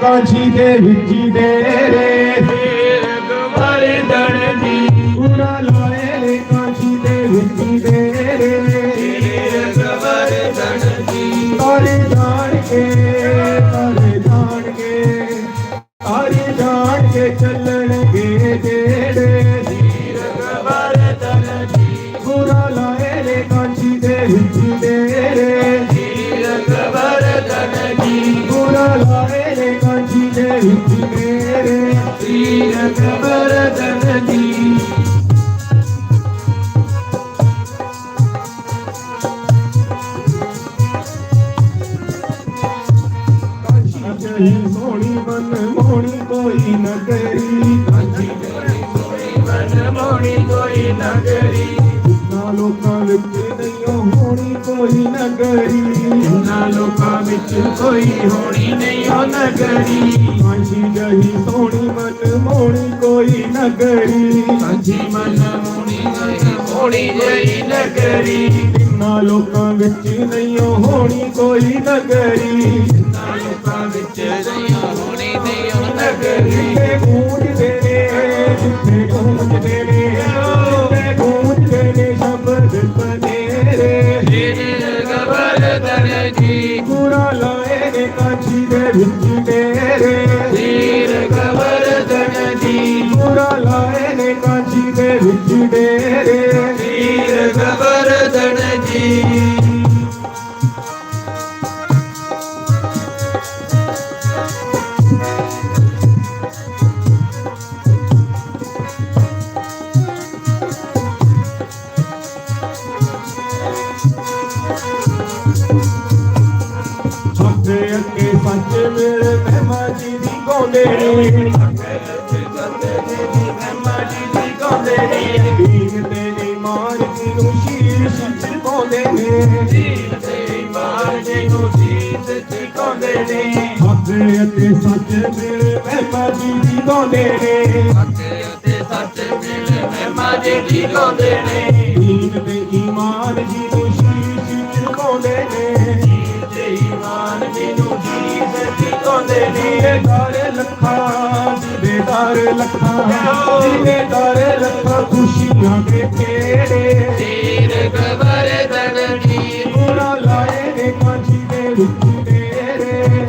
ਕਾਂਛੀ ਦੇ ਵਿੱਚ ਡੇਰੇ ਗਵਰਦਨ ਜੀ। ਪੂਰਾ ਲਾਏ ਨੇ ਕਾਂਛੀ ਦੇ ਵਿੱਚ ਡੇਰੇ ਗਵਰਦਨ ਜੀ। ਤਾਰੇ ਜਹੀ ਸੋਹਣੀ ਮਨ ਮੋਹਣੀ ਕੋਈ ਨਾ ਕਰੀ ਕਾਂਛੀ ਮਨ ਮੋਣੀ ਕੋਈ ਨਗਰੀ ਨਾ ਲੋਕਾਂ ਵਿੱਚ ਨਹੀਂ ਹੋਣੀ ਕੋਈ ਨਾ ਕਰੀ ਨਾ ਲੋਕਾਂ ਵਿੱਚ ਕੋਈ ਹੋਣੀ ਨਹੀਂ ਉਹ ਨਗਰੀ ਕਾਂਛੀ ਜਹੀ ਸੋਹਣੀ ਮਨ ਮੋਹਣੀ ਕੋਈ ਨਾ ਕਰੀ ਸਾਂਝੀ ਮਨ ਮੋਣੀ ਗਈ ਮੋਣੀ ਜਈ ਨਗਰੀ ਨਾ ਲੋਕਾਂ ਵਿੱਚ ਨਹੀਂ ਹੋਣੀ ਕੋਈ ਨਾ ਕਰੀ ਨਾ ਲੋਕਾਂ ਵਿੱਚ ਨਹੀਂ ਹੋਣੀ ਨਹੀਂ ਨਗਰੀ ਜਿੱਥੇ ਗੂੰਜਦੇ ਨੇ ਜਿੱਥੇ ਗੂੰਜਦੇ ਨੇ ਜਿੱਥੇ ਗੂੰਜਦੇ ਨੇ ਸ਼ਬਦ ਬਨੇਰੇ ਤੇਰੇ ਗਵਰਦਨ ਜੀ ਪੂਰਾ ਲਾਏ ਨੇ ਕਾਂਚੀ ਦੇ ਵਿੱਚ ਡੇਰੇ ਹੱਥੇ ਅੱਗੇ ਸੱਚ ਮੇਰੇ ਮਹਿਮਾ ਜੀ ਦੀ ਗਾਉਂਦੇ ਨੇ। ਦੀਨ ਤੇ ਇਮਾਨ ਜੀ ਨੂੰ ਸ਼ੀਸ਼ ਝੁਕਾਉਂਦੇ ਨੇ। ਹੱਥੇ ਅੱਗੇ ਸੱਚ ਮੇਰੇ ਮਹਿਮਾ ਜੀ ਦੀ ਗਾਉਂਦੇ ਨੇ। ਦੀਨ ਤੇ ਇਮਾਨ ਜੀ ਦੀਦਾਰ ਲੱਖਾਂ ਦੀਦਾਰ ਲੱਖਾਂ। ਦੀਦਾਰ ਲੱਖਾਂ ਖੁਸ਼ੀਆਂ ਦੇ ਖੇੜੇ ਪੂਰਾ ਲਾਏ ਨੇ ਕਾਂਚੀ ਦੇ ਵਿੱਚ ਡੇਰੇ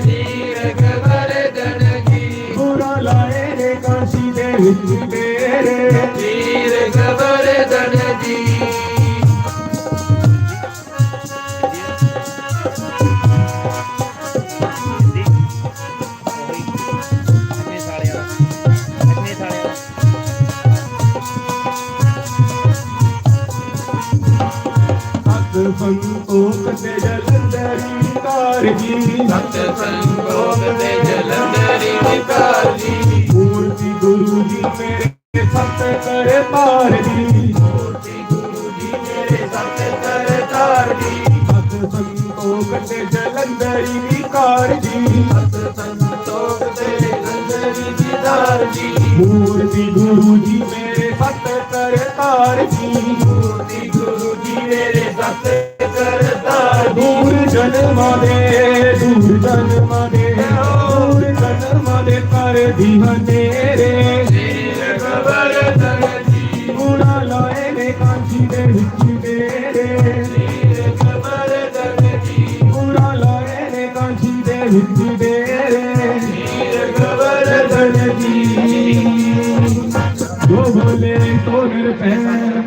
ਪੂਰਾ ਲਾਏ ਨੇ ਕਾਂਚੀ ਦੇ ਵਿੱਚ ਡੇਰੇ ਸੰਤੋਖ ਜਲੰਧਰੀ ਕਾਰ ਜੀ ਸਤ ਸੰਗੋਗ ਦੇ ਜਲੰਧਰੀ ਵਿਕਾਰ ਜੀ ਮੂਰਤੀ ਗੁਰੂ ਜੀ ਮੇਰੇ ਸਤ ਕਰੇ ਪਾਰ ਜੀ ਮੂਰਤੀ ਗੁਰੂ ਜੀ ਮੇਰੇ ਸਤ ਕਰਤਾਰ ਜੀ ਹੱਥ ਸੰਤੋਖ ਤੇ ਹਨੇਰੇ ਤੇਰੇ ਗਵਰਦਨ ਜੀ ਪੂਰਾ ਲਾਏ ਨੇ ਕਾਂਚੀ ਦੇ ਵਿੱਚ ਡੇਰੇ ਤੇਰੇ ਗਵਰਦਨ ਜੀ ਪੂਰਾ ਲਾਏ ਨੇ ਕਾਂਚੀ ਦੇ ਵਿੱਚ ਡੇਰੇ ਤੇਰੇ ਕਬਰ ਜੀ ਜੋ ਭੋਲੇ ਸੋ ਨਿਰਭੈ